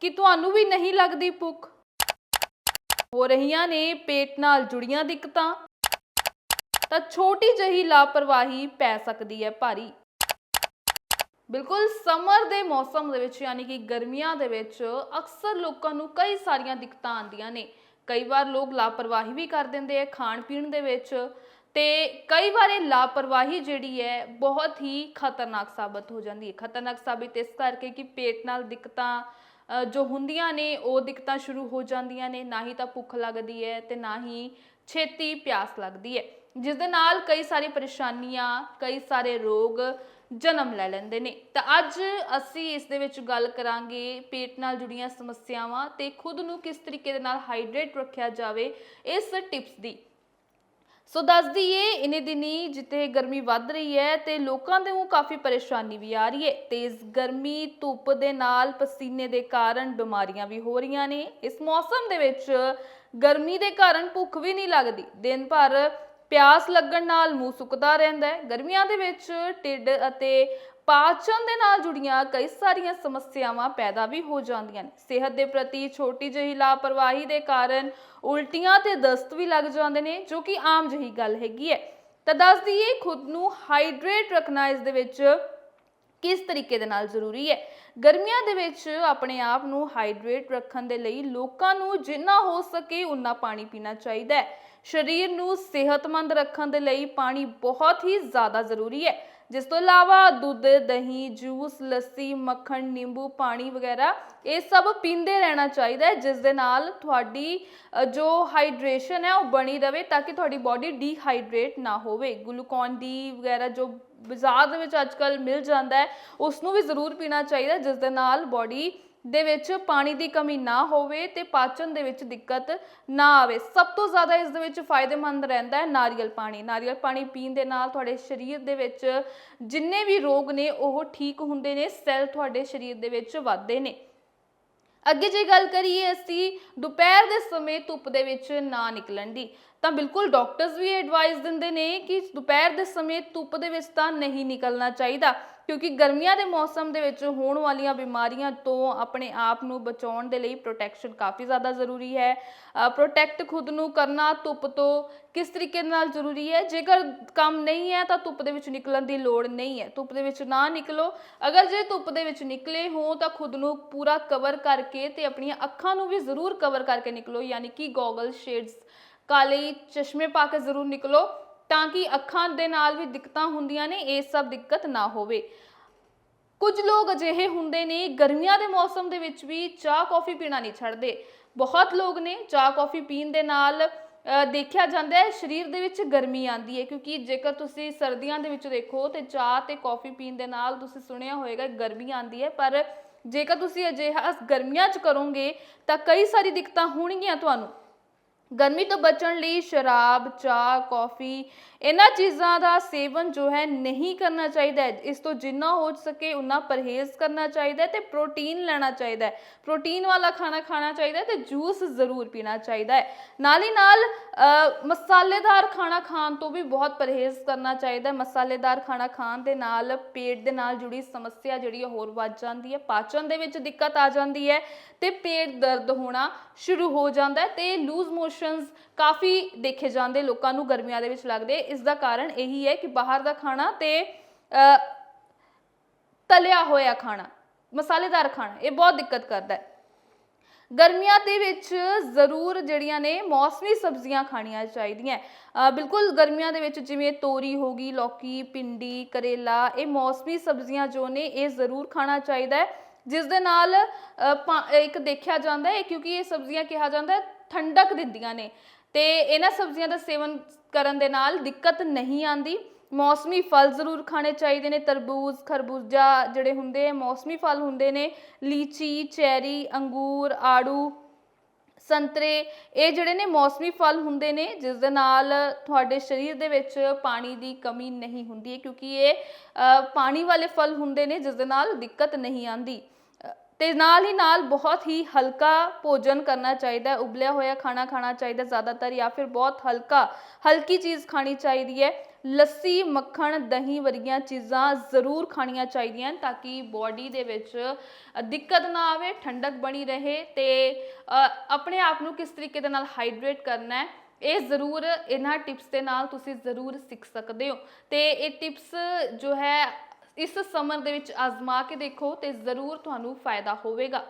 ਕਿ ਤੁਹਾਨੂੰ ਵੀ ਨਹੀਂ ਲੱਗਦੀ ਭੁੱਖ। ਹੋ ਰਹੀਆਂ ਨੇ ਪੇਟ ਨਾਲ ਜੁੜੀਆਂ ਦਿੱਕਤਾਂ। ਤਾਂ ਛੋਟੀ ਜਿਹੀ ਲਾਪਰਵਾਹੀ ਪੈ ਸਕਦੀ ਹੈ ਭਾਰੀ। ਬਿਲਕੁਲ ਸਮਰ ਦੇ ਮੌਸਮ ਦੇ ਵਿੱਚ, ਯਾਨੀ ਕਿ ਗਰਮੀਆਂ ਦੇ ਵਿੱਚ, ਅਕਸਰ ਲੋਕਾਂ ਨੂੰ ਕਈ ਸਾਰੀਆਂ ਦਿੱਕਤਾਂ ਆਉਂਦੀਆਂ ਨੇ। ਕਈ ਵਾਰ ਲੋਕ ਲਾਪਰਵਾਹੀ ਵੀ ਕਰ ਦਿੰਦੇ ਆ ਖਾਣ ਪੀਣ ਦੇ ਵਿੱਚ। ਤੇ ਕਈ ਵਾਰ ਇਹ ਲਾਪਰਵਾਹੀ ਜਿਹੜੀ ਹੈ, ਬਹੁਤ ਹੀ ਖਤਰਨਾਕ ਸਾਬਤ ਹੋ ਜਾਂਦੀ ਹੈ। ਖਤਰਨਾਕ ਸਾਬਿਤ ਇਸ ਕਰਕੇ ਕਿ ਪੇਟ ਨਾਲ ਦਿੱਕਤਾਂ ਜੋ ਹੁੰਦੀਆਂ ਨੇ, ਉਹ ਦਿੱਕਤਾਂ ਸ਼ੁਰੂ ਹੋ ਜਾਂਦੀਆਂ ਨੇ। ਨਾ ਹੀ ਤਾਂ ਭੁੱਖ ਲੱਗਦੀ ਹੈ ਤੇ ਨਾ ਹੀ ਛੇਤੀ ਪਿਆਸ ਲੱਗਦੀ ਹੈ। ਜਿਸ ਦੇ ਨਾਲ ਕਈ ਸਾਰੀ ਪਰੇਸ਼ਾਨੀਆਂ, ਕਈ ਸਾਰੇ ਰੋਗ ਜਨਮ ਲੈ ਲੈਂਦੇ ਨੇ। ਤਾਂ ਅੱਜ ਅਸੀਂ ਇਸ ਦੇ ਵਿੱਚ ਗੱਲ ਕਰਾਂਗੇ ਪੇਟ ਨਾਲ ਜੁੜੀਆਂ ਸਮੱਸਿਆਵਾਂ ਤੇ ਖੁਦ ਨੂੰ ਕਿਸ ਤਰੀਕੇ ਦੇ ਨਾਲ ਹਾਈਡਰੇਟ ਰੱਖਿਆ ਜਾਵੇ, ਇਸ ਟਿਪਸ ਦੀ। ਸੋ ਦੱਸ ਦਈਏ ਇਨੇ ਦਿਨੀ ਜਿੱਥੇ ਗਰਮੀ ਵੱਧ ਰਹੀ ਹੈ ਤੇ ਲੋਕਾਂ ਦੇ ਨੂੰ ਕਾਫੀ ਪਰੇਸ਼ਾਨੀ ਵੀ ਆ ਰਹੀ ਹੈ। ਤੇਜ਼ ਗਰਮੀ ਧੁੱਪ ਦੇ ਨਾਲ ਪਸੀਨੇ ਦੇ ਕਾਰਨ ਬਿਮਾਰੀਆਂ ਵੀ ਹੋ ਰਹੀਆਂ ਨੇ। ਇਸ ਮੌਸਮ ਦੇ ਵਿੱਚ ਗਰਮੀ ਦੇ ਕਾਰਨ ਭੁੱਖ ਵੀ ਨਹੀਂ ਲੱਗਦੀ। ਦਿਨ ਭਰ ਪਿਆਸ ਲੱਗਣ ਨਾਲ ਮੂੰਹ ਸੁੱਕਦਾ ਰਹਿੰਦਾ ਹੈ। ਗਰਮੀਆਂ ਦੇ ਵਿੱਚ ਢਿੱਡ ਅਤੇ ਪਾਚਨ ਦੇ ਨਾਲ ਜੁੜੀਆਂ ਕਈ ਸਾਰੀਆਂ ਸਮੱਸਿਆਵਾਂ ਪੈਦਾ ਵੀ ਹੋ ਜਾਂਦੀਆਂ ਨੇ। ਸਿਹਤ ਦੇ ਪ੍ਰਤੀ ਛੋਟੀ ਜਿਹੀ ਲਾਪਰਵਾਹੀ ਦੇ ਕਾਰਨ ਉਲਟੀਆਂ ਤੇ ਦਸਤ ਵੀ ਲੱਗ ਜਾਂਦੇ ਨੇ, ਜੋ ਕਿ ਆਮ ਜਿਹੀ ਗੱਲ ਹੈਗੀ ਹੈ। ਤਾਂ ਦੱਸ ਦਈਏ, ਖੁਦ ਨੂੰ ਹਾਈਡਰੇਟ ਰੱਖਣਾ ਇਸ ਦੇ ਵਿੱਚ ਕਿਸ ਤਰੀਕੇ ਦੇ ਨਾਲ ਜ਼ਰੂਰੀ ਹੈ? ਗਰਮੀਆਂ ਦੇ ਵਿੱਚ ਆਪਣੇ ਆਪ ਨੂੰ ਹਾਈਡਰੇਟ ਰੱਖਣ ਦੇ ਲਈ ਲੋਕਾਂ ਨੂੰ ਜਿੰਨਾ ਹੋ ਸਕੇ ਉਨਾ ਪਾਣੀ ਪੀਣਾ ਚਾਹੀਦਾ ਹੈ। ਸਰੀਰ ਨੂੰ ਸਿਹਤਮੰਦ ਰੱਖਣ ਦੇ ਲਈ ਪਾਣੀ ਬਹੁਤ ਹੀ ਜ਼ਿਆਦਾ ਜ਼ਰੂਰੀ ਹੈ। ਜਿਸ ਤੋਂ ਇਲਾਵਾ ਦੁੱਧ, ਦਹੀਂ, ਜੂਸ, ਲੱਸੀ, ਮੱਖਣ, ਨਿੰਬੂ, ਪਾਣੀ ਵਗੈਰਾ, ਇਹ ਸਭ ਪੀਂਦੇ ਰਹਿਣਾ ਚਾਹੀਦਾ ਹੈ, ਜਿਸ ਦੇ ਨਾਲ ਤੁਹਾਡੀ ਜੋ ਹਾਈਡਰੇਸ਼ਨ ਹੈ ਉਹ ਬਣੀ ਰਹੇ ਤਾਂ ਕਿ ਤੁਹਾਡੀ ਬਾਡੀ ਡੀਹਾਈਡਰੇਟ ਨਾ ਹੋਵੇ। ਗਲੂਕੋਨ ਡੀ ਵਗੈਰਾ ਜੋ ਬਾਜ਼ਾਰ ਦੇ ਵਿੱਚ ਅੱਜਕੱਲ ਮਿਲ ਜਾਂਦਾ ਹੈ। ਉਸ ਨੂੰ ਵੀ ਜ਼ਰੂਰ ਪੀਣਾ ਚਾਹੀਦਾ ਜਿਸ ਦੇ ਨਾਲ ਬਾਡੀ ਦੇ ਵਿੱਚ ਪਾਣੀ ਦੀ ਕਮੀ ਨਾ ਹੋਵੇ ਤੇ ਪਾਚਨ ਦੇ ਵਿੱਚ ਦਿੱਕਤ ਨਾ ਆਵੇ। ਸਭ ਤੋਂ ਜ਼ਿਆਦਾ ਇਸ ਦੇ ਵਿੱਚ ਫਾਇਦੇਮੰਦ ਰਹਿੰਦਾ ਹੈ ਨਾਰੀਅਲ ਪਾਣੀ। ਨਾਰੀਅਲ ਪਾਣੀ ਪੀਣ ਦੇ ਨਾਲ ਤੁਹਾਡੇ ਸਰੀਰ ਦੇ ਵਿੱਚ ਜਿੰਨੇ ਵੀ ਰੋਗ ਨੇ, ਉਹ ਠੀਕ ਹੁੰਦੇ ਨੇ ਸੈੱਲ ਤੁਹਾਡੇ ਸਰੀਰ ਦੇ ਵਿੱਚ ਵੱਧਦੇ ਨੇ। ਅੱਗੇ ਜੇ ਗੱਲ ਕਰੀਏ ਅਸੀਂ, ਦੁਪਹਿਰ ਦੇ ਸਮੇਂ ਧੁੱਪ ਦੇ ਵਿੱਚ ਨਾ ਨਿਕਲਣ ਦੀ। ਤਾਂ ਬਿਲਕੁਲ ਡਾਕਟਰਸ ਵੀ ਐਡਵਾਈਸ ਦਿੰਦੇ ਨੇ ਕਿ ਦੁਪਹਿਰ ਦੇ ਸਮੇਂ ਧੁੱਪ ਦੇ ਵਿੱਚ ਤਾਂ ਨਹੀਂ ਨਿਕਲਣਾ ਚਾਹੀਦਾ, ਕਿਉਂਕਿ ਗਰਮੀਆਂ ਦੇ ਮੌਸਮ ਦੇ ਵਿੱਚ ਹੋਣ ਵਾਲੀਆਂ ਬਿਮਾਰੀਆਂ ਤੋਂ ਆਪਣੇ ਆਪ ਨੂੰ ਬਚਾਉਣ ਦੇ ਲਈ ਪ੍ਰੋਟੈਕਸ਼ਨ ਕਾਫੀ ਜ਼ਿਆਦਾ ਜ਼ਰੂਰੀ ਹੈ। ਪ੍ਰੋਟੈਕਟ ਖੁਦ ਨੂੰ ਕਰਨਾ ਧੁੱਪ ਤੋਂ ਕਿਸ ਤਰੀਕੇ ਨਾਲ ਜ਼ਰੂਰੀ ਹੈ? ਜੇਕਰ ਕੰਮ ਨਹੀਂ ਹੈ ਤਾਂ ਧੁੱਪ ਦੇ ਵਿੱਚ ਨਿਕਲਣ ਦੀ ਲੋੜ ਨਹੀਂ ਹੈ। ਧੁੱਪ ਦੇ ਵਿੱਚ ਨਾ ਨਿਕਲੋ। ਅਗਰ ਜੇ ਧੁੱਪ ਦੇ ਵਿੱਚ ਨਿਕਲੇ ਹੋ ਤਾਂ ਖੁਦ ਨੂੰ ਪੂਰਾ ਕਵਰ ਕਰਕੇ ਤੇ ਆਪਣੀਆਂ ਅੱਖਾਂ ਨੂੰ ਵੀ ਜ਼ਰੂਰ ਕਵਰ ਕਰਕੇ ਨਿਕਲੋ, ਯਾਨੀ ਕਿ ਗੋਗਲ ਸ਼ੇਡਸ ਕਾਲੇ ਚਸ਼ਮੇ ਪਾ ਕੇ ਜ਼ਰੂਰ ਨਿਕਲੋ ਤਾਂ ਕਿ ਅੱਖਾਂ ਦੇ ਨਾਲ ਵੀ ਦਿੱਕਤਾਂ ਹੁੰਦੀਆਂ ਨੇ, ਇਹ ਸਭ ਦਿੱਕਤ ਨਾ ਹੋਵੇ। ਕੁਝ ਲੋਕ ਅਜਿਹੇ ਹੁੰਦੇ ਨੇ, ਗਰਮੀਆਂ ਦੇ ਮੌਸਮ ਦੇ ਵਿੱਚ ਵੀ ਚਾਹ ਕੌਫੀ ਪੀਣਾ ਨਹੀਂ ਛੱਡਦੇ। ਬਹੁਤ ਲੋਕ ਨੇ, ਚਾਹ ਕੌਫੀ ਪੀਣ ਦੇ ਨਾਲ ਦੇਖਿਆ ਜਾਂਦਾ ਹੈ, ਸਰੀਰ ਦੇ ਵਿੱਚ ਗਰਮੀ ਆਉਂਦੀ ਹੈ, ਕਿਉਂਕਿ ਜੇਕਰ ਤੁਸੀਂ ਸਰਦੀਆਂ ਦੇ ਵਿੱਚ ਦੇਖੋ ਤੇ ਚਾਹ ਤੇ ਕੌਫੀ ਪੀਣ ਦੇ ਨਾਲ ਤੁਸੀਂ ਸੁਣਿਆ ਹੋਵੇਗਾ ਗਰਮੀ ਆਉਂਦੀ ਹੈ, ਪਰ ਜੇਕਰ ਤੁਸੀਂ ਅਜਿਹਾ ਗਰਮੀਆਂ 'ਚ ਕਰੋਗੇ ਤਾਂ ਕਈ ਸਾਰੀ ਦਿੱਕਤਾਂ ਹੋਣਗੀਆਂ ਤੁਹਾਨੂੰ। ਗਰਮੀ ਤੋਂ ਬਚਣ ਲਈ ਸ਼ਰਾਬ ਚਾਹ ਕੌਫੀ ਇਹਨਾਂ ਚੀਜ਼ਾਂ ਦਾ ਸੇਵਨ ਜੋ ਹੈ ਨਹੀਂ ਕਰਨਾ ਚਾਹੀਦਾ ਹੈ। ਇਸ ਤੋਂ ਜਿੰਨਾ ਹੋ ਸਕੇ ਉਨਾ ਪਰਹੇਜ਼ ਕਰਨਾ ਚਾਹੀਦਾ ਹੈ ਤੇ ਪ੍ਰੋਟੀਨ ਲੈਣਾ ਚਾਹੀਦਾ ਹੈ। ਪ੍ਰੋਟੀਨ ਵਾਲਾ ਖਾਣਾ ਖਾਣਾ ਚਾਹੀਦਾ ਹੈ ਤੇ ਜੂਸ ਜ਼ਰੂਰ ਪੀਣਾ ਚਾਹੀਦਾ ਹੈ। ਨਾਲ ਹੀ ਨਾਲ ਅ, ਮਸਾਲੇਦਾਰ ਖਾਣਾ ਖਾਣ ਤੋਂ ਵੀ ਬਹੁਤ ਪਰਹੇਜ਼ ਕਰਨਾ ਚਾਹੀਦਾ ਹੈ। ਮਸਾਲੇਦਾਰ ਖਾਣਾ ਖਾਣ ਦੇ ਨਾਲ ਪੇਟ ਦੇ ਨਾਲ ਜੁੜੀ ਸਮੱਸਿਆ ਜਿਹੜੀ ਹੈ ਹੋਰ ਵੱਧ ਜਾਂਦੀ ਹੈ। ਪਾਚਨ ਦੇ ਵਿੱਚ ਦਿੱਕਤ ਆ ਜਾਂਦੀ ਹੈ ਤੇ ਪੇਟ ਦਰਦ ਹੋਣਾ ਸ਼ੁਰੂ ਹੋ ਜਾਂਦਾ ਹੈ ਤੇ ਲੂਜ਼ ਮੋਸ਼ਨਸ ਕਾਫੀ ਦੇਖੇ ਜਾਂਦੇ, ਲੋਕਾਂ ਨੂੰ ਗਰਮੀਆਂ ਦੇ ਵਿੱਚ ਲੱਗਦੇ। ਇਸ ਦਾ ਕਾਰਨ ਇਹੀ ਹੈ ਕਿ ਬਾਹਰ ਦਾ ਖਾਣਾ ਤੇ ਤਲਿਆ ਹੋਇਆ ਖਾਣਾ, ਮਸਾਲੇਦਾਰ ਖਾਣਾ, ਇਹ ਬਹੁਤ ਦਿੱਕਤ ਕਰਦਾ ਹੈ। ਗਰਮੀਆਂ ਦੇ ਵਿੱਚ ਜ਼ਰੂਰ ਜਿਹੜੀਆਂ ਨੇ ਮੌਸਮੀ ਸਬਜ਼ੀਆਂ ਖਾਣੀਆਂ ਚਾਹੀਦੀਆਂ ਬਿਲਕੁਲ ਗਰਮੀਆਂ ਦੇ ਵਿੱਚ ਜਿਵੇਂ ਤੋਰੀ ਹੋ ਗਈ, ਲੌਕੀ ਪਿੰਡੀ ਕਰੇਲਾ, ਇਹ ਮੌਸਮੀ ਸਬਜ਼ੀਆਂ ਜੋ ਨੇ ਇਹ ਜ਼ਰੂਰ ਖਾਣਾ ਚਾਹੀਦਾ ਹੈ। ਜਿਸ ਦੇ ਨਾਲ ਇੱਕ ਦੇਖਿਆ ਜਾਂਦਾ ਹੈ ਕਿਉਂਕਿ ਇਹ ਸਬਜ਼ੀਆਂ ਕਿਹਾ ਜਾਂਦਾ ਹੈ ਠੰਡਕ ਦਿੰਦੀਆਂ ਨੇ। ਤੇ ਇਹਨਾਂ ਸਬਜ਼ੀਆਂ ਦਾ ਸੇਵਨ ਕਰਨ ਦੇ ਨਾਲ ਦਿੱਕਤ ਨਹੀਂ ਆਂਦੀ ਮੌਸਮੀ ਫਲ ਜ਼ਰੂਰ ਖਾਣੇ ਚਾਹੀਦੇ ਨੇ। ਤਰਬੂਜ, ਖਰਬੂਜਾ ਜਿਹੜੇ ਹੁੰਦੇ ਆ, ਮੌਸਮੀ ਫਲ ਹੁੰਦੇ ਨੇ। ਲੀਚੀ, ਚੈਰੀ, ਅੰਗੂਰ, ਆੜੂ, ਸੰਤਰੇ, ਇਹ ਜਿਹੜੇ ਨੇ ਮੌਸਮੀ ਫਲ ਹੁੰਦੇ ਨੇ, ਜਿਸ ਦੇ ਨਾਲ ਤੁਹਾਡੇ ਸਰੀਰ ਦੇ ਵਿੱਚ ਪਾਣੀ ਦੀ ਕਮੀ ਨਹੀਂ ਹੁੰਦੀ ਹੈ, ਕਿਉਂਕਿ ਇਹ ਪਾਣੀ ਵਾਲੇ ਫਲ ਹੁੰਦੇ ਨੇ, ਜਿਸ ਦੇ ਨਾਲ ਦਿੱਕਤ ਨਹੀਂ ਆਂਦੀ ਤੇ ਨਾਲ ਹੀ ਨਾਲ ਬਹੁਤ ਹੀ ਹਲਕਾ ਭੋਜਨ ਕਰਨਾ ਚਾਹੀਦਾ ਹੈ, ਉਬਲਿਆ ਹੋਇਆ ਖਾਣਾ ਖਾਣਾ ਚਾਹੀਦਾ ਜ਼ਿਆਦਾਤਰ ਜਾਂ ਫਿਰ ਬਹੁਤ ਹਲਕਾ, ਹਲਕੀ ਚੀਜ਼ ਖਾਣੀ ਚਾਹੀਦੀ ਹੈ। ਲੱਸੀ, ਮੱਖਣ, ਦਹੀਂ ਵਰਗੀਆਂ ਚੀਜ਼ਾਂ ਜ਼ਰੂਰ ਖਾਣੀਆਂ ਚਾਹੀਦੀਆਂ ਤਾਂ ਕਿ ਬਾਡੀ ਦੇ ਵਿੱਚ ਦਿੱਕਤ ਨਾ ਆਵੇ, ਠੰਡਕ ਬਣੀ ਰਹੇ ਤੇ ਆਪਣੇ ਆਪ ਨੂੰ ਕਿਸ ਤਰੀਕੇ ਦੇ ਨਾਲ ਹਾਈਡਰੇਟ ਕਰਨਾ ਹੈ, ਇਹ ਜ਼ਰੂਰ ਇਹਨਾਂ ਟਿਪਸ ਦੇ ਨਾਲ ਤੁਸੀਂ ਜ਼ਰੂਰ ਸਿੱਖ ਸਕਦੇ ਹੋ। ਤੇ ਇਹ ਟਿਪਸ ਜੋ ਹੈ ਇਸ ਸਮਰ ਦੇ ਵਿੱਚ ਆਜ਼ਮਾ ਕੇ ਦੇਖੋ ਤੇ ਜ਼ਰੂਰ ਤੁਹਾਨੂੰ ਫਾਇਦਾ ਹੋਵੇਗਾ।